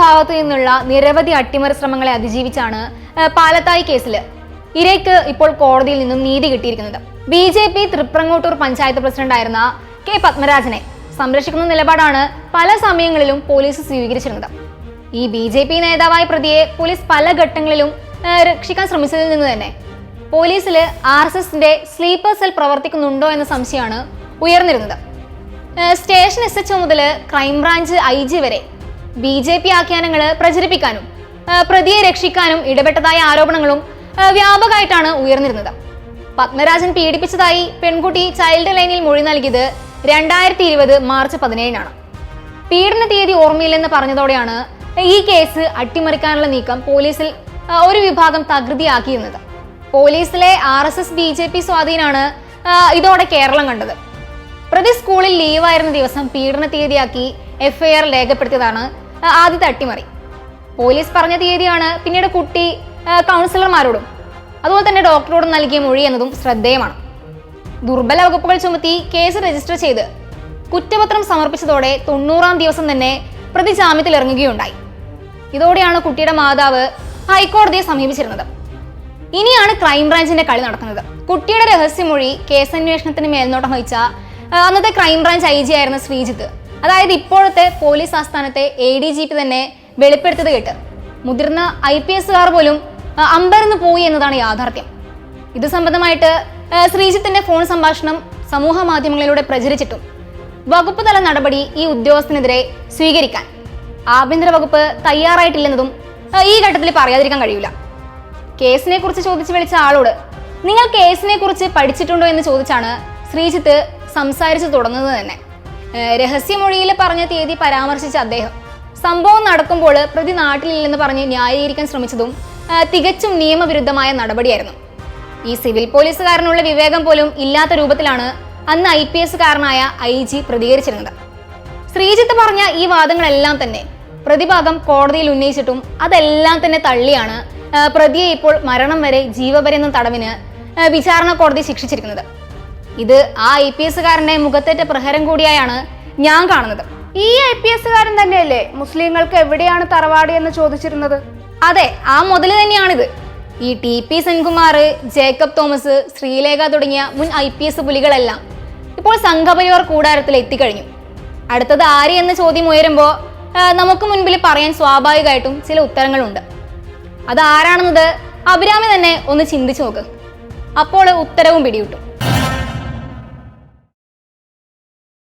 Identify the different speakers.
Speaker 1: ഭാഗത്തു നിന്നുള്ള നിരവധി അട്ടിമറി ശ്രമങ്ങളെ അതിജീവിച്ചാണ് പാലത്തായി കേസിൽ ഇരയ്ക്ക് ഇപ്പോൾ കോടതിയിൽ നിന്നും നീതി കിട്ടിയിരിക്കുന്നത്. B J P Thriprangottur panchayat പ്രസിഡന്റായിരുന്ന കെ പത്മരാജനെ സംരക്ഷിക്കുന്ന നിലപാടാണ് പല സമയങ്ങളിലും പോലീസ് സ്വീകരിച്ചിരുന്നത്. ഈ ബി ജെ പി നേതാവായ പ്രതിയെ പോലീസ് പല ഘട്ടങ്ങളിലും രക്ഷിക്കാൻ ശ്രമിച്ചതിൽ നിന്ന് തന്നെ. പോലീസിൽ ആർ എസ് എസിന്റെ സ്ലീപ്പർ സെൽ പ്രവർത്തിക്കുന്നുണ്ടോ എന്ന സംശയമാണ് ഉയർന്നിരുന്നത്. സ്റ്റേഷൻ എസ് എച്ച് മുതൽ ക്രൈംബ്രാഞ്ച് ഐ ജി വരെ ബി ജെ പി ആഖ്യാനങ്ങൾ പ്രചരിപ്പിക്കാനും പ്രതിയെ രക്ഷിക്കാനും ഇടപെട്ടതായ ആരോപണങ്ങളും വ്യാപകമായിട്ടാണ് ഉയർന്നിരുന്നത്. പത്മരാജൻ പീഡിപ്പിച്ചതായി പെൺകുട്ടി ചൈൽഡ് ലൈനിൽ മൊഴി നൽകിയത് രണ്ടായിരത്തി ഇരുപത് മാർച്ച് പതിനേഴിനാണ്. പീഡന തീയതി ഓർമ്മയില്ലെന്ന് പറഞ്ഞതോടെയാണ് ഈ കേസ് അട്ടിമറിക്കാനുള്ള നീക്കം പോലീസിൽ ഒരു വിഭാഗം തകൃതിയാക്കിയിരുന്നത്. പോലീസിലെ R S S B J P സ്വാധീനമാണ് ഇതോടെ കേരളം കണ്ടത്. പ്രതി സ്കൂളിൽ ലീവായിരുന്ന ദിവസം പീഡന തീയതിയാക്കി എഫ്ഐആർ രേഖപ്പെടുത്തിയതാണ് ആ, തട്ടിമറി. പോലീസ് പറഞ്ഞ തീയതിയാണ് പിന്നീട് കുട്ടി കൗൺസിലർമാരോടും അതുപോലെ തന്നെ ഡോക്ടറോടും നൽകിയ മൊഴി എന്നതും ശ്രദ്ധേയമാണ്. ദുർബല വകുപ്പുകൾ ചുമത്തി കേസ് രജിസ്റ്റർ ചെയ്ത് കുറ്റപത്രം സമർപ്പിച്ചതോടെ തൊണ്ണൂറാം ദിവസം തന്നെ പ്രതി ജാമ്യത്തിൽ ഇറങ്ങുകയുണ്ടായി. ഇതോടെയാണ് കുട്ടിയുടെ മാതാവ് ഹൈക്കോടതിയെ സമീപിച്ചിരുന്നത്. ഇനിയാണ് ക്രൈംബ്രാഞ്ചിന്റെ കളി നടക്കുന്നത്. കുട്ടിയുടെ രഹസ്യമൊഴി കേസന്വേഷണത്തിന് മേൽനോട്ടം വഹിച്ച അന്നത്തെ ക്രൈംബ്രാഞ്ച് ഐ ജി ആയിരുന്ന ശ്രീജിത്ത് അതായത് ഇപ്പോഴത്തെ പോലീസ് ആസ്ഥാനത്തെ എ ഡി ജി പി തന്നെ വെളിപ്പെടുത്തത് കേട്ട് മുതിർന്ന ഐ പി എസുകാർ പോലും അമ്പരന്ന് പോയി എന്നതാണ് യാഥാർത്ഥ്യം. ഇത് സംബന്ധമായിട്ട് ശ്രീജിത്തിന്റെ ഫോൺ സംഭാഷണം സമൂഹ മാധ്യമങ്ങളിലൂടെ പ്രചരിച്ചിട്ടും വകുപ്പ് തല നടപടി ഈ ഉദ്യോഗസ്ഥനെതിരെ സ്വീകരിക്കാൻ ആഭ്യന്തര വകുപ്പ് തയ്യാറായിട്ടില്ലെന്നതും ഈ ഘട്ടത്തിൽ പറയാതിരിക്കാൻ കഴിയില്ല കേസിനെ കുറിച്ച് ചോദിച്ചു വിളിച്ച ആളോട് നിങ്ങൾ കേസിനെ കുറിച്ച് പഠിച്ചിട്ടുണ്ടോ? എന്ന് ചോദിച്ചാണ് ശ്രീജിത്ത് സംസാരിച്ചു തുടങ്ങുന്നത് തന്നെ. രഹസ്യമൊഴിയിൽ പറഞ്ഞ തീയതി പരാമർശിച്ച അദ്ദേഹം. സംഭവം നടക്കുമ്പോൾ പ്രതി നാട്ടിലില്ലെന്ന് പറഞ്ഞ് ന്യായീകരിക്കാൻ ശ്രമിച്ചതും തികച്ചും നിയമവിരുദ്ധമായ നടപടിയായിരുന്നു. ഈ സിവിൽ പോലീസുകാരനുള്ള വിവേകം പോലും ഇല്ലാത്ത രൂപത്തിലാണ് അന്ന് ഐ പി എസുകാരനായ ഐ ജി പ്രതികരിച്ചിരുന്നത്. ശ്രീജിത്ത് പറഞ്ഞ ഈ വാദങ്ങളെല്ലാം തന്നെ പ്രതിഭാഗം കോടതിയിൽ ഉന്നയിച്ചിട്ടും അതെല്ലാം തന്നെ തള്ളിയാണ് പ്രതിയെ ഇപ്പോൾ മരണം വരെ ജീവപര്യന്തം തടവിന് വിചാരണ കോടതി ശിക്ഷിച്ചിരിക്കുന്നത്. ഇത് ആ ഐ പി എസുകാരന്റെ മുഖത്തേറ്റ പ്രഹരം കൂടിയായാണ് ഞാൻ കാണുന്നത്.
Speaker 2: ഈ ഐ പി എസുകാരൻ തന്നെയല്ലേ മുസ്ലിങ്ങൾക്ക് എവിടെയാണ് തറവാടി എന്ന് ചോദിച്ചിരുന്നത്?
Speaker 1: അതെ ആ മുതൽ തന്നെയാണിത്. ഈ ടി പി സെൻകുമാർ ജേക്കബ് തോമസ് ശ്രീലേഖ തുടങ്ങിയ മുൻ ഐ പി എസ് പുലികളെല്ലാം ഇപ്പോൾ സംഘപരിവാർ കൂടാരത്തിൽ എത്തിക്കഴിഞ്ഞു. അടുത്തത് ആര് എന്ന ചോദ്യം ഉയരുമ്പോൾ നമുക്ക് മുൻപിൽ പറയാൻ സ്വാഭാവികമായിട്ടും ചില ഉത്തരങ്ങളുണ്ട്. അത് ആരാണെന്നത് അഭിരാമി തന്നെ ഒന്ന് ചിന്തിച്ചു നോക്ക്. അപ്പോൾ ഉത്തരവും പിടികിട്ടും.